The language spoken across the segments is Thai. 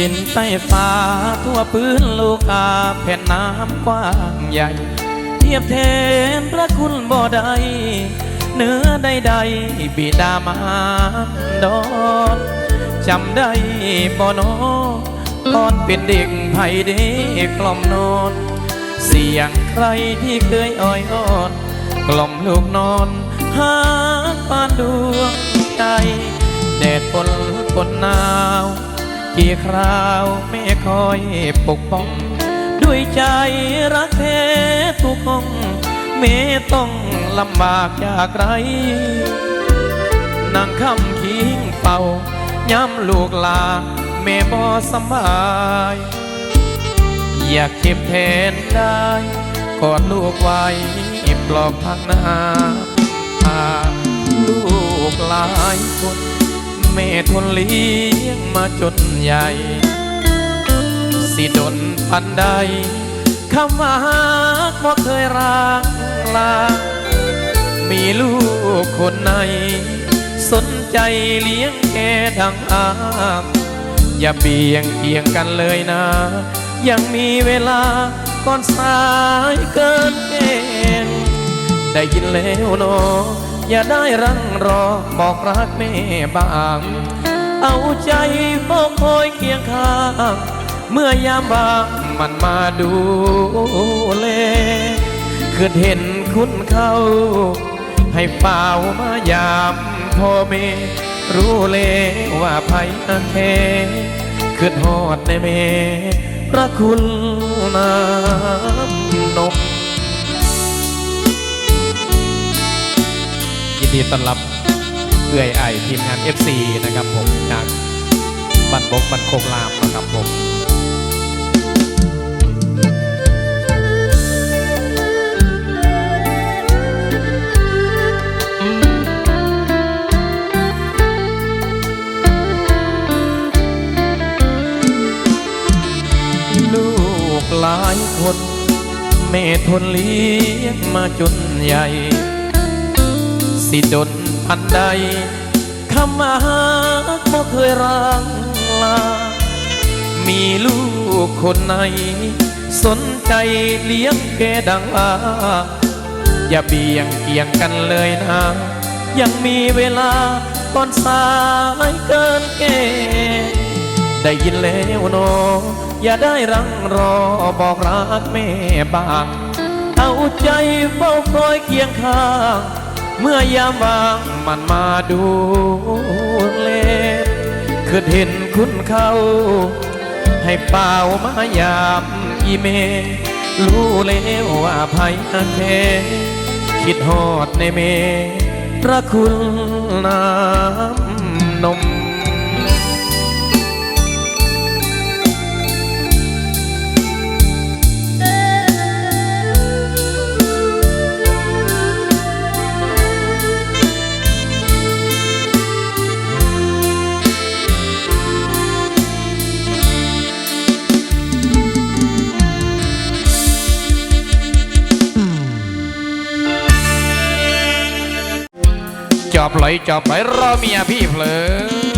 ดินใต้ฟ้าทั่วพื้นโลกาแผ่นน้ำกว้างใหญ่ เทียบแทนพระคุณบ่ได้เนื้อใดๆบิดามารดอนจำได้บ่นอตอนเป็นเด็กไผ่เด็กกล่อมนอน เสียงใครที่เคยอ้อยอ้อนกล่อมลูกนอนหาปานดวงใจแดดฝนฝนหนาว กี่คราวแม่คอยปกป้อง ด้วยใจรักแท้ทุกห้องแม่ต้องลำบากจากไรนั่งคำคิงเป่าย้ำลูกลาแม่บ่สบาย อยากเจ็บแทนได้กอดลูกไว้ปลอบพังนาพาลูกหลายคน แม่ทนเลี้ยงมาจนใหญ่ สิดนพันใดคำว่าฮักบ่เคยรักลา มีลูกคนไหน สนใจเลี้ยงแค่ดังอามอย่าเบียงเคียงกันเลยนะ ยังมีเวลาก่อนสายเกินเกณฑ์ได้ยินแล้วเนอ อย่าได้รังรอบอกรักแม่บ้าง เอาใจเฝ้าคอยเคียงข้าง เมื่อยามว่างมันมาดูแลคืนเห็นคุณเขา ให้เฝ้ามายามพ่อแม่รู้เลยว่าภัยอันแท้คืนหอดในเมพระคุณน้ำนม ดีต้อนรับเอื่อยไอทีมงาน FC นะครับผมจากบันบกบันโคงลามนะครับผมลูกหลายคนแม่ทนเลี้ยงมาจนใหญ่ สิดนพันใดคำมาฮักบ่เคยรังลา มีลูกคนไหน สนใจเลี้ยงแกดังว่าอย่าเบี่ยงเกี่ยงกันเลยนะ ยังมีเวลาก่อนสายเกินเกณฑ์ได้ยินแล้วเนออย่าได้รังรอบอกรักแม่บ้าง เอาใจเฝ้าคอยเคียงข้าง เมื่อยามว่างมันมาดูเลคือเห็นคุณเขาให้เป่ามายามอีเมรู้แล้วว่าภัยอันแท้คิดฮอดในเมพระคุณน้ำนม อบไหลจอบไหลรอเมียพี่เพลอ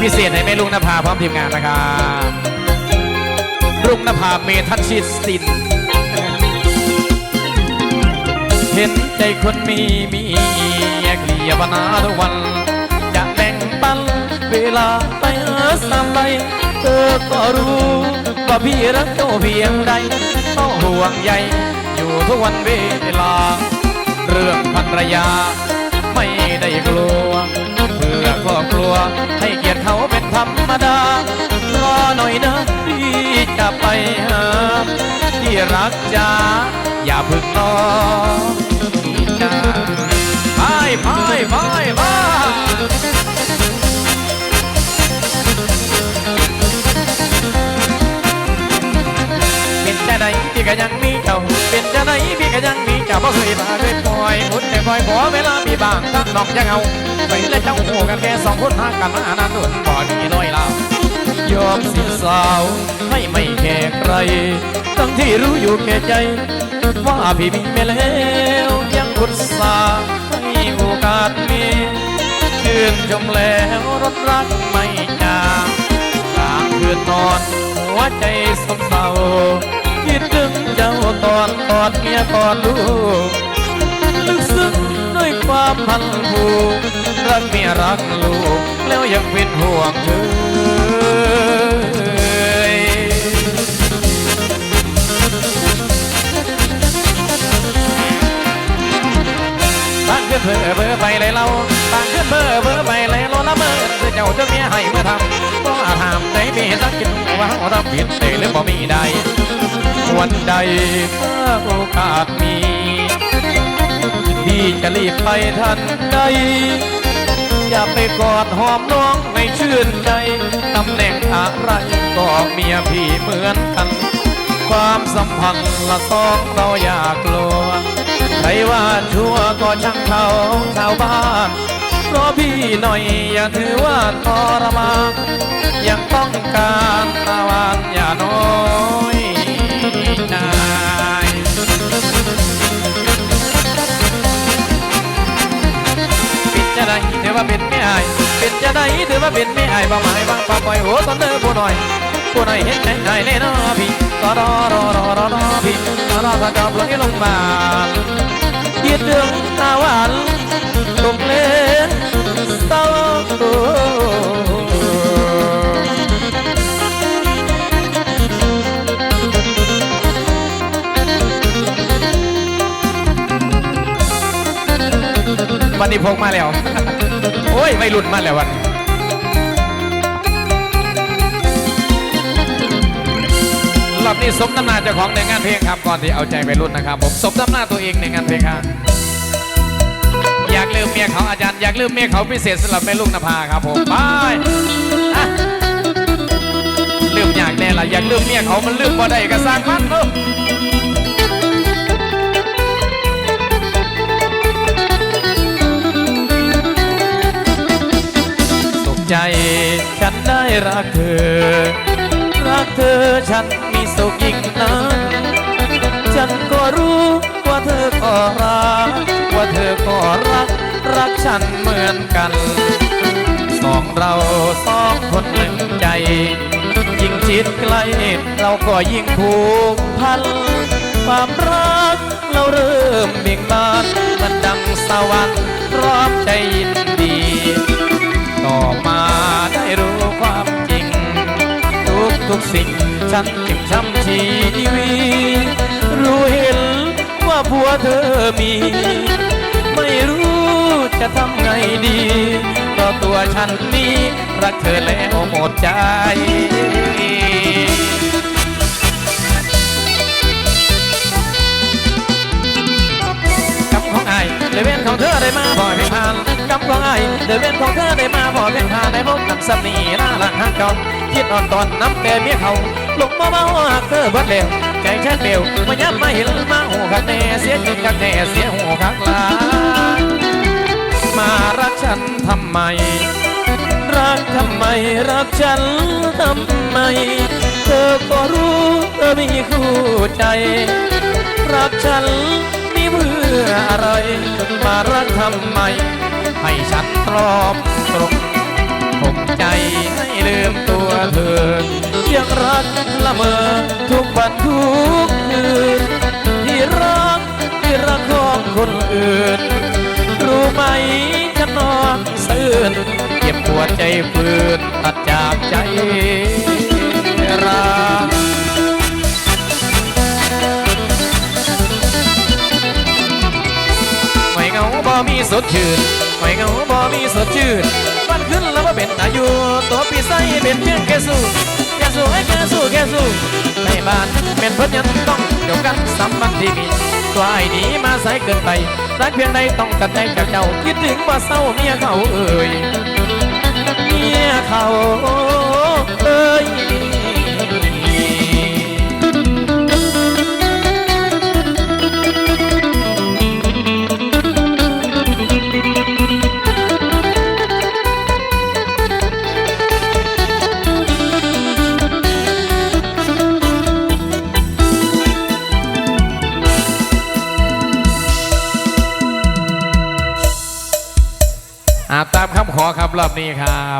พิเศษให้แม่ลุงนภาพร้อมทีมงานนะครับลุงนภาเมทัชชิตสิน เห็นใจคนมีมีแยกเลียบนาทุกวัน จะแบ่งปันเวลาไปหาสามใบ เธอก็รู้ว่าพี่รักเจ้าเพียงใดต้องห่วงใยอยู่ทุกวันเวลา เรื่องภรรยา ไม่ได้กลัว เพื่อครอบครัวให้เกียรติเขาเป็นธรรมดารอหน่อยนะพี่จะไปหาที่รักจ้าอย่าพึ่งรอไปไปไปไป ยังมีเจ้าบ่เคยพาเคยปล่อยมุดแต่ปล่อยขอเวลามีบางทั้งนอกยังเอาไปและเจ้าหูกันแค่สองคนหากันมาอนานตุนบ่มีน้อยเรายอมสินสาวให้ไม่แค่ใครทั้งที่รู้อยู่แก่ใจ ว่าพี่มีไปแล้วยังคพุทธาให้โอกาสมีชื่นชมแล้วรถรักไม่จางกลางคืนนอน หัวใจสมเศร้า จ้าตอนกอดเมียกอดลูกลึกซึ้งด้วยความพันผูกรักเมียรักลูก แล้วยังเป็นห่วงเธอตั้งขึ้นเบอร์เบอร์ไปเลยเราตั้งขึ้นเบอร์เบอร์ไปเลยเราละเมิดเจ้าเจ้าเมียให้เมื่อทำก็อาถามได้มีสักกินว่าเราผิดเตหรือบ่มีใด วันใดเมื่อโอกาสมีพี่จะรีบไปทันใด อย่าไปกอดหอมน้องไม่ชื่นใจตำแหน่งอะไรก็เมียพี่เหมือนกัน ความสัมพันธ์ละสองเราอยากกลัวใครว่าชั่วก็ช่างเขาชาวบ้านเพราะพี่หน่อยอย่าถือว่าทรมานยังต้องการตาวานอย่าน้อย นายปิดจะได้ถือว่าเป็นไม่อายเปิดจะได้ถือว่าเป็นไม่อายบ่หมายว่าป่าปล่อยโหตอนเด้อผู้หน่อยผู้หน่อยเห็นใจได้แน่นอพี่รอรอรอรอรอรอพี่รอรอถ้าจอบลงให้ลงมาคิดถึงตาหวานตกเล่นเศร้ วันนี้พกมาแล้ว โอ้ยไม่หลุดมาแล้ววันรอบนี้สมน้ำหน้าเจ้าของในงานเพลงครับก่อนที่เอาใจไปรุ่นนะครับผมสมน้ำหน้าตัวเองในงานเพลงครับอยากลืมเมียเขาอาจารย์อยากลืมเมียเขาพิเศษสำหรับแม่ลูกนภาครับผมไปลืมอยากแน่ละอยากลืมเมียเขามันลืมบ่ได้ก็สร้างมันเนอะ ใจ ฉันได้รักเธอ รักเธอฉันมีสุขยิ่งนักฉันก็รู้ว่าเธอก็รัก ว่าเธอก็รัก รักฉันเหมือนกันสองเราสองคนหนึ่งใจ ยิ่งชิดใกล้เราก็ยิ่งผูกพันความรักเราเริ่มเบ่งบานมันดังสวรรค์รอมใจยินดี ต่อมา รู้ความจริง ทุกทุกสิ่งฉันจึงช้ำชีวี รู้เห็นว่าผัวเธอมี ไม่รู้จะทำไงดีก็ตัวฉันนี้ รักเธอแล้วหมดใจ ของเธอได้มาบ่อยเพียงผ่านกำของไอายเดเวนของเธอได้มาบ่อยเพียงผ่านได้พบกับสามีหน้าหลังหักจอมคิดอ่อนตอนน้ำแต่เมียเขาลงมาเมาหักเธอบิดเร็วใจฉันเบลมายับมาเห็นมาหูคักแน่เสียจริงคักแน่เสียหูคักลามารักฉันทำไม รักทำไมรักฉันทำไม เธอก็รู้เธอมีคู่ใจ รักฉัน พื่ออะไรมารักทำไม ให้ฉันตรอมตรงผมใจให้ลืมตัวเธอ ยังรักละเมอทุกวันทุกคืนที่รักที่รักของคนอื่น รู้ไหมฉันนอนซื่นเก็บปวดใจฝืนตัดจากใจรัก สดชื่นไม่เงาบ่มีสดชื่นวันขึ้นแล้วว่าเป็นอายุตัวปีไส้เป็นเพียงแค่สู้แค่สู้ให้แค่สู้แค่สู้ในบ้านเป็นเพื่อนยังต้องเกี่ยวกันสัมพันธ์ที่มีตัวไอ้นี้มาใสเกินไปรักเพียงใดต้องตัดใจจากเจ้าคิดถึงว่าเศร้าเมียเขาเอ่ยเมียเขาเอ่ย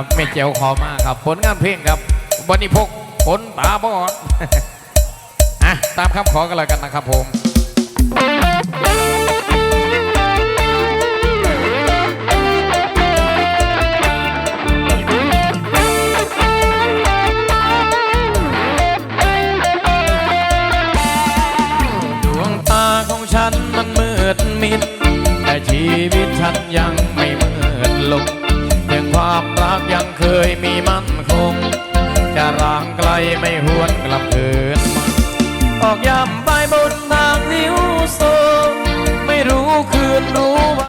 ครับเมเจียวขอมาครับ ผลงานเพลงครับวันนี้พกผลตาบอดอะตามคำขอกันแล้วกันนะครับผมดวงตาของฉันมันมืดมิดแต่ชีวิตฉันยัง